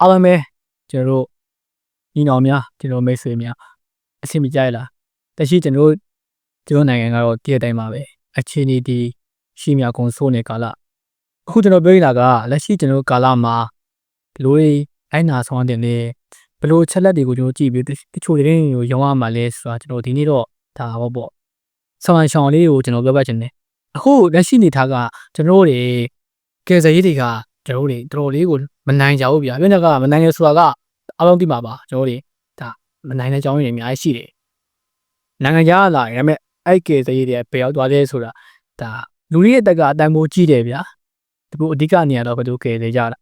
အားလုံးပဲကျွန်တော်တို့ညီနောင်များကျွန်တော်မိတ်ဆွေများအဆင်ပြေကြရလားတရှိကျွန်တော်ကျွန်တော်နိုင်ငံကတော့တည့်တဲ့အတိုင်းပါပဲအခြေအနေဒီရှိမြကုံဆိုးနေကာလအခုကျွန်တော်ပြောနေတာကလက်ရှိကျွန်တော်ကာလမှာဘလို့အိုင်နာဆောင်တဲ့နေဘလို့ချက်လက်တွေကိုကျွန်တော်ကြည့်ပြီးတချို့တွေကိုရောင်းရမှာလဲဆိုတာကျွန်တော်ဒီနေ့တော့ဒါဟောပေါ့ဆောင်ရှောင်းလေးကိုကျွန်တော်ပြောပြချင်တယ်အခုလက်ရှိနေထားကကျွန်တော်တို့တွေကယ်ဆယ်ရေးတွေက ကျွန်တော်တို့တွေတော်တော်လေးကိုမနိုင်ကြဘူးဗျာပြည့်ကမနိုင်ရဆိုတာကအလုံးသိမှာပါကျွန်တော်တို့တွေဒါမနိုင်တဲ့ကြောင်းရင်းတွေအများကြီးရှိတယ်နိုင်ငံခြားလာရင်ဒါပေမဲ့အဲ့ကယ်ဆယ်ရေးတွေဘယ်ရောက်သွားလဲဆိုတာဒါလူတွေရဲ့တက်ကအတန်ဖိုးကြီးတယ်ဗျာဒီလိုအဓိကနေရာတော့ဘယ်လိုကယ်ဆယ်ကြတာ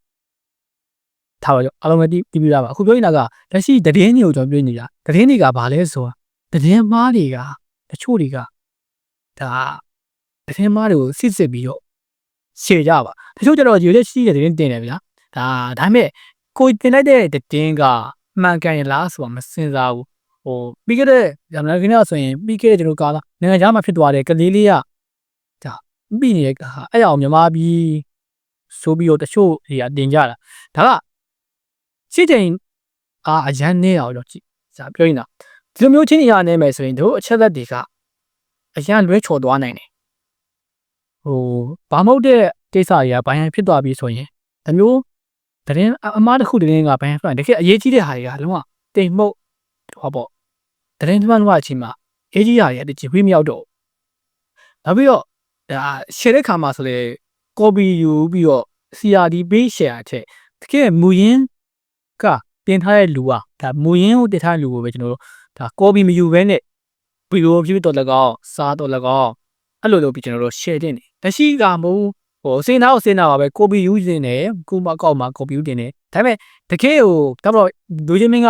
ထားပါကြောအားလုံးပဲပြီးပြီးသားပါအခုပြောနေတာကလက်ရှိတည်င်းတွေကိုကျွန်တော်ပြောနေတာတည်င်းတွေကဘာလဲဆိုတာတည်င်းမားတွေကတချို့တွေကဒါတည်င်းမားတွေကိုစစ်စစ်ပြီးတော့ ရှေ့ကြပါတချို့ကျတော့ရွေးလက်ရှိတဲ့တည်င်းတင်တယ်ဗျာဒါဒါပေမဲ့ကိုတင်လိုက်တဲ့တည်င်းကမှန်ကန်ရလားဆိုတာမစင်စားဘူးဟိုပြီးခဲ့တဲ့ဇာမန်ကင်းတော့ဆိုရင်ပြီးခဲ့တဲ့ကျွန်တော်ကာလာနိုင်ငံခြားမှာဖြစ်သွားတဲ့ကလေးလေးကဒါပြီးနေတဲ့ဟာအဲ့အောင်မြမပြီးဆိုပြီးတော့တချို့တွေကတင်ကြတာဒါကရှင်းချိန်အာအရန်နေအောင်တော့ကြည့်ဇာပြောရင်တော့ဒီလိုမျိုးချင်းနေရနေမယ်ဆိုရင်တို့အချက်သက်တွေကအရန်လွဲချော်သွားနိုင်တယ် ဟိုဘာမဟုတ်တဲ့ကိစ္စတွေကဘိုင်းဖြစ်သွားပြီဆိုရင်ဒါမျိုးတရင်အမားတစ်ခုတရင်ကဘိုင်းဖြစ်တကယ်အရေးကြီးတဲ့ဟာတွေကလုံးဝတိမ်မှုတ်ဟောပေါ့တရင်တစ်မှန်လုံးဝအချိန်မှာအေးကြီးရာရဲ့တချီဝေးမရောက်တော့နောက်ပြီးတော့ဒါရှယ်တဲ့ခါမှာဆိုလေ copy ယူပြီးတော့ CRD page share ချက်တကယ်မူရင်းကပြင်ထားတဲ့လူอ่ะဒါမူရင်းကိုတင်ထားတဲ့လူကိုပဲကျွန်တော်တို့ဒါ copy မယူဘဲနဲ့ဗီဒီယို view တော့လည်းကောင်းစားတော့လည်းကောင်းအဲ့လိုလုပ်ပြီးကျွန်တော်တို့ share တင်တ ယ်တရှိကမဟုတ်ဟိုစင်နာကိုစင်နာပါပဲ copy ယူတင်တယ်ကိုမကောက်မှာ copy ယူတင်တယ်ဒါပေမဲ့တကယ်ကိုတော့လူချင်းမင်းက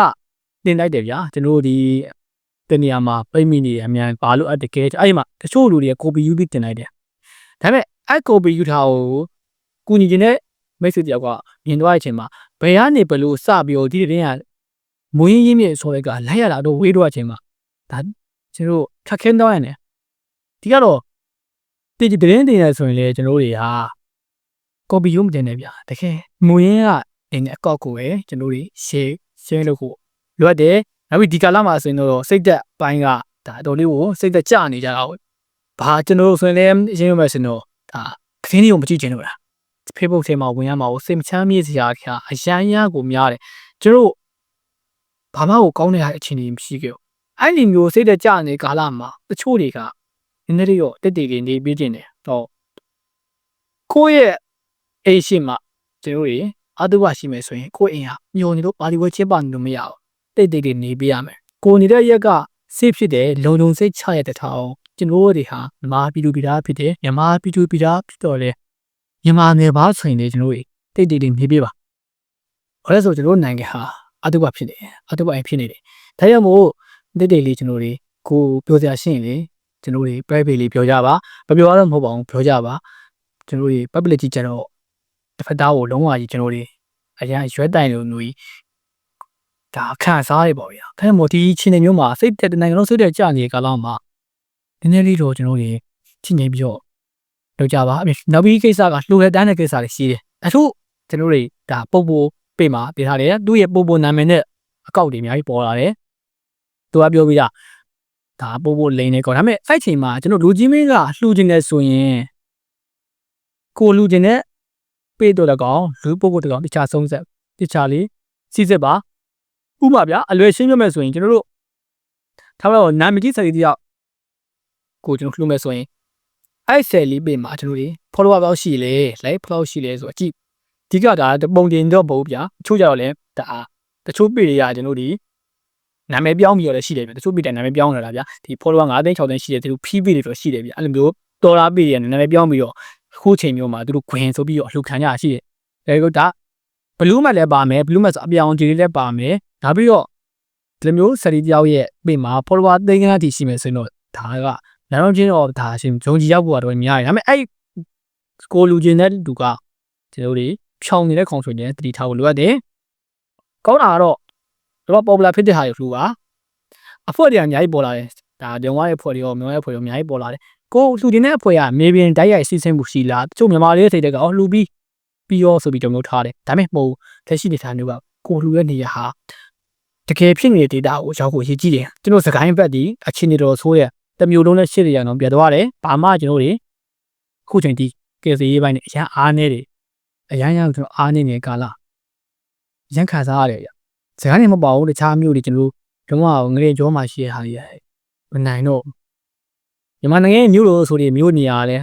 တင်လိုက်တယ်ဗျာကျွန်တော်တို့ဒီတနေရာမှာပိတ်မိနေအမြန်ဘာလို့အတကယ်အဲ့ဒီမှာတချို့လူတွေက copy ယူပြီးတင်လိုက်တယ်ဒါပေမဲ့အဲ့ copy ယူထားကိုကူညီခြင်းနဲ့မိတ်ဆွေတယောက်ကမြင်သွားတဲ့အချိန်မှာဘယ်ကနေဘလို့စပြီးတော့ဒီတဲ့ကမွေးရင်းမြစ်ဆိုတဲ့ကလိုက်ရတာတော့ဝေးတော့အချိန်မှာဒါကျွန်တော်ခက်ခဲတော့ရတယ်ဒီကတော့ တည်တည်တင်နေဆိုရင်လေကျွန်တော်တွေဟာကော်ပီယူမတင်နေဗျာတကယ်မွေးရင်းကနေအကောက်ကိုပဲကျွန်တော်တွေ share share လုပ်ဖို့လိုအပ်တယ်နောက်ပြီးဒီကာလမှာဆိုရင်တော့စိတ်သက်ပိုင်းကဒါအတော်လေးကိုစိတ်သက်ကြနေကြတာဟုတ်ဘာကျွန်တော်ဆိုရင်လည်းရင်းရမယ်ဆိုတော့ဒါသတင်းတွေကိုမကြည့်ချင်တော့လား Facebook ထဲမှာဝင်ရမှာကိုစိတ်မချမ်းမြေ့စရာခါအရန်ရကိုများတယ်ကျွန်တော်ဘာမှကိုကောင်းတဲ့အခြေအနေမရှိခဲ့ဘူးအဲ့ဒီမျိုးစိတ်သက်ကြနေကာလမှာတချို့တွေက နည်းနည်းလေးတော့တက်တည်ကြီးနေပြီးတင်တယ်တော့ကိုယ့်ရဲ့အိမ်ရှိမှကျွန်တော်တွေအတုဝရှိမယ်ဆိုရင်ကိုယ့်အိမ်ဟာညိုနေလို့ပါလီဝဲချစ်ပါနေလို့မရဘူးတိတ်တိတ်လေးနေပေးရမယ်ကိုနေတဲ့ရက်ကစိတ်ဖြစ်တယ်လုံလုံစိတ်ချရတဲ့ထားအောင်ကျွန်တော်တို့တွေဟာမြမပြည်သူပြည်သားဖြစ်တယ်မြမပြည်သူပြည်သားဖြစ်တော့လေမြန်မာနယ်ဘာဆိုရင်လေကျွန်တော်တို့တိတ်တိတ်လေးနေပေးပါဘာလဲဆိုကျွန်တော်နိုင်ငံဟာအတုဝဖြစ်တယ်အတုဝအိမ်ဖြစ်နေတယ်ဒါကြောင့်မို့တိတ်တိတ်လေးကျွန်တော်တွေကိုပြောစရာရှိရင်လေ ကျွန်တော်တွေ private လေးပြောကြပါမပြောရတော့မဟုတ်ပါဘူးပြောကြပါကျွန်တော်တွေ public ကြီးကျတော့တစ်ဖက်သားကိုလုံးဝကြီးကျွန်တော်တွေအရင်ရွက်တိုင်လို့မျိုးကြီးဒါခံစားရပေါ့ဗျာအဲမို့ဒီချင်းနေမျိုးမှာစိတ်တဲ့နိုင်ငံလုံးစိတ်တဲ့ကြာနေတဲ့ကာလမှာနည်းနည်းလေးတော့ကျွန်တော်တွေချင်းနေပြီးတော့လုပ်ကြပါနောက်ပြီးကိစ္စကလှူတဲ့တန်းတဲ့ကိစ္စတွေရှိတယ်အထူးကျွန်တော်တွေဒါပုတ်ပို့ပေးမှာပြထားတယ်သူ့ရဲ့ပုတ်ပို့နာမည်နဲ့အကောက်တွေအများကြီးပေါ်လာတယ်သူကပြောပြီးတာ ဒါပို့ပို့လိန်နေကောဒါပေမဲ့အဲ့ချိန်မှာကျွန်တော်လူကြီးမင်းကလှူခြင်းနဲ့ဆိုရင်ကိုလူခြင်းနဲ့ပေးတော့လည်းကောင်းလူပို့ပို့တကောင်တခြားဆုံးဆက်တခြားလေးစီစစ်ပါဥပမာဗျာအလွယ်ရှင်းပြမယ်ဆိုရင်ကျွန်တော်တို့ထားပါတော့နာမည်ကြီးစာရေးတယောက်ကိုကျွန်တော်လှူမယ်ဆိုရင်အဲ့ဆယ်လေးပေမှာကျွန်တော်တို့ follower ဘယ်လောက်ရှိလဲ like follow ရှိလဲဆိုတော့ကြည့်ဒီကဒါပုံတင်တော့ပုံဗျာအချို့ကြတော့လဲဒါတချို့ပေတွေကကျွန်တော်တို့ဒီ နာမည်ပြောင်းပြီးတော့လည်းရှိတယ်ဗျတချို့ပေတဲ့နာမည်ပြောင်းလာတာဗျဒီ follower 9သိန်း6သိန်းရှိတယ်သူတို့ PV တွေတော့ရှိတယ်ဗျအဲ့လိုမျိုးတော်လာပေတွေနာမည်ပြောင်းပြီးတော့ခုချိန်မျိုးမှာသူတို့ခွင်ဆိုပြီးတော့အလှခံကြရှိတယ်အဲဒါဒါဘလူးမတ်လည်းပါမယ်ဘလူးမတ်ဆိုအပြောင်ကြီးလေးလည်းပါမယ်ဒါပြီးတော့ဒီလိုမျိုးစရီတယောက်ရဲ့ပေမှာ follower သိန်းကန်းတိရှိမယ်ဆိုရင်တော့ဒါကနာတော့ချင်းတော့ဒါရှင်ဂျုံကြီးရောက်ဖို့ကတော့များတယ်ဒါပေမဲ့အဲ့ကိုလူချင်းတဲ့လူကကျွန်တော်တို့ဖြောင်းနေတဲ့ခေါင်းဆိုရင်တတိထားဖို့လိုအပ်တယ်ကောင်းတာကတော့ တော့ popular ဖြစ်တဲ့ဟာတွေလူပါအဖွဲတွေအများကြီးပေါ်လာတယ်ဒါဒုံဝါရဲ့ဖွဲ့တွေရောမြောရဲ့ဖွဲ့တွေအများကြီးပေါ်လာတယ်ကိုလှူတင်တဲ့အဖွဲ့ကမေဘင်တိုက်ရိုက်စီစဉ်မှုရှိလားတချို့မြန်မာလေးတွေစိတ်တက်ကအော်လှူပြီးပြီးရောဆိုပြီးတော့မျိုးထားတယ်ဒါပေမဲ့မဟုတ်လက်ရှိနေထားမျိုးကကိုလှူတဲ့နေရာဟာတကယ်ဖြစ်နေတဲ့ data ကိုရောက်ဖို့ရည်ကြည့်တယ်ကျွန်တော်စကိုင်းဘက်ဒီအခြေအနေတော်ဆိုးရဲ့တမျိုးလုံးနဲ့ရှစ်ရအောင်ပြတ်သွားတယ်ဘာမှကျွန်တော်တွေအခုချိန်ဒီကယ်ဆယ်ရေးပိုင်းနဲ့အရန်အားနေတယ်အရန်ရအောင်ကျွန်တော်အားနေတဲ့ကာလရန်ခံစားရတယ်ဗျ စကိုင်းနေမပေါ့ဘူးတခြားမျိုးတွေကျွန်တော်တို့တော့ငရေကြောမှာရှိရဟာတွေမနိုင်တော့မြန်မာနိုင်ငံရဲ့မြို့လိုဆိုတဲ့မြို့နေရာလဲ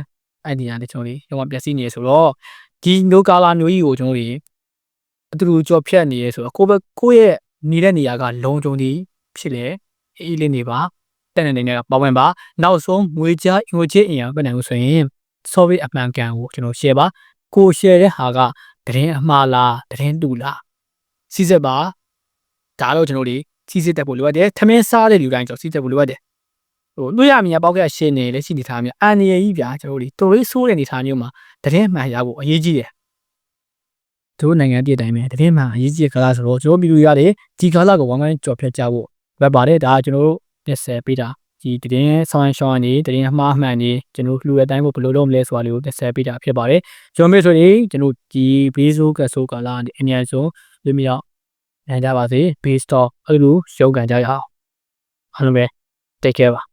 အဲ့ဒီနေရာတွေကျွန်တော်တွေရောပျက်စီးနေရဆိုတော့ဒီမျိုးကာလာမျိုးကြီးကိုကျွန်တော်တွေအတူတူကြော်ဖြတ်နေရဲဆိုတော့ကိုယ့်ဘက်ကိုယ့်ရဲ့နေတဲ့နေရာကလုံခြုံသည်ဖြစ်လေအေးလေးနေပါတက်တဲ့နေနေကပါဝင်ပါနောက်ဆုံးငွေကြားငွေချေးအင်အားပဲနိုင်လို့ဆိုရင် software အမှန်ကန်ကိုကျွန်တော် share ပါကို share တဲ့ဟာကတရင်အမှားလားတရင်တူလားစီးစက်ပါ ဒါတော့ကျွန်တော်တို့စီးစက်တက်ဖို့လိုအပ်တယ်ထမင်းစားတဲ့လူတိုင်းကျွန်တော်စီးတက်ဖို့လိုအပ်တယ်ဟိုတွေ့ရမြင်ပေါက်ကရှင်းနေလဲရှိနေထားမြအန်ရကြီးဗျာကျွန်တော်တို့တော်လေးဆိုးတဲ့နေထားမျိုးမှာတရင်မှန်ရဖို့အရေးကြီးတယ်တို့နိုင်ငံပြည်တိုင်းပဲတရင်မှန်အရေးကြီးတဲ့ကာလဆိုတော့ကျွန်တော်ပြည်သူတွေရတယ်ဒီကာလကိုဝိုင်းဝိုင်းကြော်ဖြတ်ကြဖို့ပဲပါတယ်ဒါကကျွန်တော်တို့30ပေးတာဒီတရင်ဆောင်းရှောင်းနေတရင်အမှားမှန်နေကျွန်တော်လူရဲ့အတိုင်းကိုဘယ်လိုလုပ်မလဲဆိုတာလေးကို30ပေးတာဖြစ်ပါတယ်ကျွန်တော်မျိုးဆိုရင်ကျွန်တော်ဒီဘေးဆိုးကဆိုးကာလအမြန်ဆုံးလူမျိုး နိုင်ကြပါစေဘေးစတော့အဲ့လိုရုံးကန်ကြရအောင်အားလုံးပဲ take care ပါ